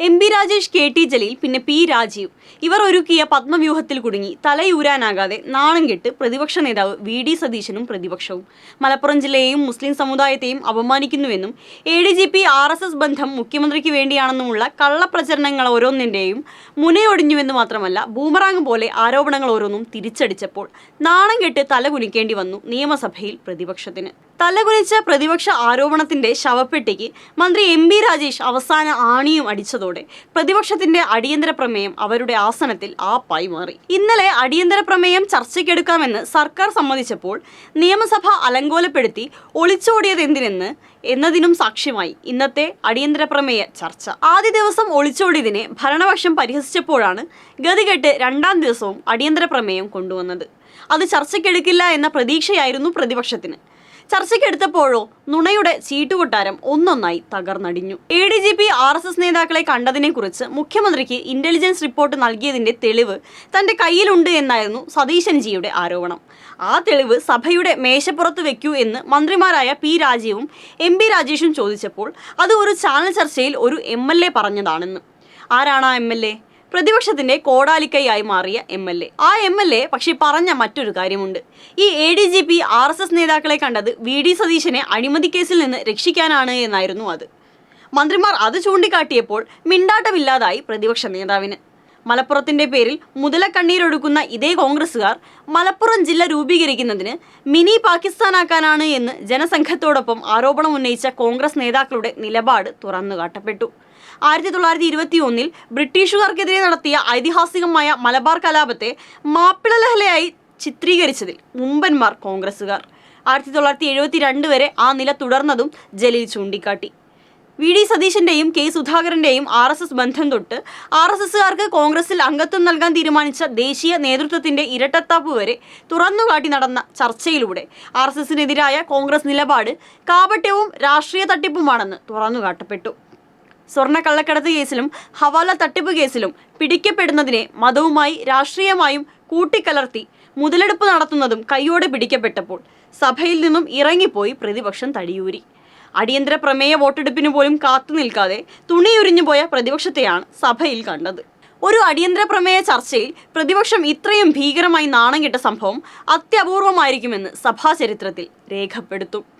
M P Rajesh K T Jaleel പിന്നെ P Rajeev. ഇവർ ഒരുക്കിയ പത്മവ്യൂഹത്തിൽ കുടുങ്ങി തലയൂരാനാകാതെ നാണം കെട്ട് പ്രതിപക്ഷ നേതാവ് വി ഡി സതീശനും പ്രതിപക്ഷവും. മലപ്പുറം ജില്ലയെയും മുസ്ലിം സമുദായത്തെയും അപമാനിക്കുന്നുവെന്നും A D G P R S S ബന്ധം മുഖ്യമന്ത്രിക്ക് വേണ്ടിയാണെന്നുമുള്ള കള്ളപ്രചരണങ്ങൾ ഓരോന്നിന്റെയും മുനയൊടിഞ്ഞുവെന്ന് മാത്രമല്ല ബൂമറാങ് പോലെ ആരോപണങ്ങൾ ഓരോന്നും തിരിച്ചടിച്ചപ്പോൾ നാണം കെട്ട് തല കുനിക്കേണ്ടി വന്നു നിയമസഭയിൽ പ്രതിപക്ഷത്തിന്. തലകുനിച്ച പ്രതിപക്ഷ ആരോപണത്തിന്റെ ശവപ്പെട്ടിക്ക് മന്ത്രി എം ബി രാജേഷ് അവസാന ആണിയും അടിച്ചതോടെ പ്രതിപക്ഷത്തിന്റെ അടിയന്തര പ്രമേയം അവരുടെ ആസനത്തിൽ ആപ്പായി മാറി. ഇന്നലെ അടിയന്തര പ്രമേയം ചർച്ചയ്ക്കെടുക്കാമെന്ന് സർക്കാർ സമ്മതിച്ചപ്പോൾ നിയമസഭ അലങ്കോലപ്പെടുത്തി ഒളിച്ചോടിയത് എന്തിനെന്ന് എന്നതിനും സാക്ഷ്യമായി ഇന്നത്തെ അടിയന്തര പ്രമേയ ചർച്ച. ആദ്യ ദിവസം ഒളിച്ചോടിയതിനെ ഭരണപക്ഷം പരിഹസിച്ചപ്പോഴാണ് ഗതികെട്ട് രണ്ടാം ദിവസവും അടിയന്തര പ്രമേയം കൊണ്ടുവന്നത്. അത് ചർച്ചയ്ക്കെടുക്കില്ല എന്ന പ്രതീക്ഷയായിരുന്നു പ്രതിപക്ഷത്തിന്. ചർച്ചയ്ക്കെടുത്തപ്പോഴോ നുണയുടെ ചീട്ടുകൊട്ടാരം ഒന്നൊന്നായി തകർന്നടിഞ്ഞു. A D G P R S S നേതാക്കളെ കണ്ടതിനെക്കുറിച്ച് മുഖ്യമന്ത്രിക്ക് ഇന്റലിജൻസ് റിപ്പോർട്ട് നൽകിയതിന്റെ തെളിവ് തന്റെ കയ്യിലുണ്ട് എന്നായിരുന്നു സതീശൻ ജിയുടെ ആരോപണം. ആ തെളിവ് സഭയുടെ മേശപ്പുറത്ത് വെക്കൂ എന്ന് മന്ത്രിമാരായ പി രാജീവും എം പി രാജേഷും ചോദിച്ചപ്പോൾ അത് ഒരു ചാനൽ ചർച്ചയിൽ ഒരു എം എൽ എ പറഞ്ഞതാണെന്ന്. ആരാണ് ആ എം എൽ എ? പ്രതിപക്ഷത്തിന്റെ കോടാലിക്കൈയായി മാറിയ എം എൽ എ. ആ എം എൽ എ പക്ഷേ പറഞ്ഞ മറ്റൊരു കാര്യമുണ്ട്. ഈ A D G P R S S നേതാക്കളെ കണ്ടത് വി ഡി സതീശനെ അഴിമതി കേസിൽ നിന്ന് രക്ഷിക്കാനാണ് എന്നായിരുന്നു അത്. മന്ത്രിമാർ അത് ചൂണ്ടിക്കാട്ടിയപ്പോൾ മിണ്ടാട്ടമില്ലാതായി പ്രതിപക്ഷ നേതാവിന്. മലപ്പുറത്തിന്റെ പേരിൽ മുതലക്കണ്ണീരൊടുക്കുന്ന ഇതേ കോൺഗ്രസുകാർ മലപ്പുറം ജില്ല രൂപീകരിക്കുന്നതിന് മിനി പാകിസ്ഥാനാക്കാനാണ് എന്ന് ജനസംഘത്തോടൊപ്പം ആരോപണം ഉന്നയിച്ച കോൺഗ്രസ് നേതാക്കളുടെ നിലപാട് തുറന്നു കാട്ടപ്പെട്ടു. ആയിരത്തി തൊള്ളായിരത്തി ഇരുപത്തി ഒന്നിൽ ബ്രിട്ടീഷുകാർക്കെതിരെ നടത്തിയ ഐതിഹാസികമായ മലബാർ കലാപത്തെ മാപ്പിള ലഹളയായി ചിത്രീകരിച്ചതിൽ മുമ്പന്മാർ കോൺഗ്രസുകാർ ആയിരത്തി തൊള്ളായിരത്തി എഴുപത്തി രണ്ട് വരെ ആ നില തുടർന്നതും ജലീൽ ചൂണ്ടിക്കാട്ടി. വി ഡി സതീശന്റെയും കെ സുധാകരന്റെയും ആർ എസ് എസ് ബന്ധം തൊട്ട് ആർ എസ് എസുകാർക്ക് കോൺഗ്രസിൽ അംഗത്വം നൽകാൻ തീരുമാനിച്ച ദേശീയ നേതൃത്വത്തിന്റെ ഇരട്ടത്താപ്പ് വരെ തുറന്നുകാട്ടി നടന്ന ചർച്ചയിലൂടെ ആർ എസ് എസിനെതിരായ കോൺഗ്രസ് നിലപാട് കാപട്യവും രാഷ്ട്രീയ തട്ടിപ്പുമാണെന്ന് തുറന്നുകാട്ടപ്പെട്ടു. സ്വർണ കള്ളക്കടത്ത് കേസിലും ഹവാല തട്ടിപ്പ് കേസിലും പിടിക്കപ്പെടുന്നതിനെ മതവുമായി രാഷ്ട്രീയമായും കൂട്ടിക്കലർത്തി മുതലെടുപ്പ് നടത്തുന്നതും കൈയോടെ പിടിക്കപ്പെട്ടപ്പോൾ സഭയിൽ നിന്നും ഇറങ്ങിപ്പോയി പ്രതിപക്ഷം തടിയൂരി. അടിയന്തര പ്രമേയ വോട്ടെടുപ്പിന് പോലും കാത്തു നിൽക്കാതെ തുണിയുരിഞ്ഞു പോയ പ്രതിപക്ഷത്തെയാണ് സഭയിൽ കണ്ടത്. ഒരു അടിയന്തര പ്രമേയ ചർച്ചയിൽ പ്രതിപക്ഷം ഇത്രയും ഭീകരമായി നാണം കെട്ട സംഭവം അത്യപൂർവമായിരിക്കുമെന്ന് സഭാചരിത്രത്തിൽ രേഖപ്പെടുത്തും.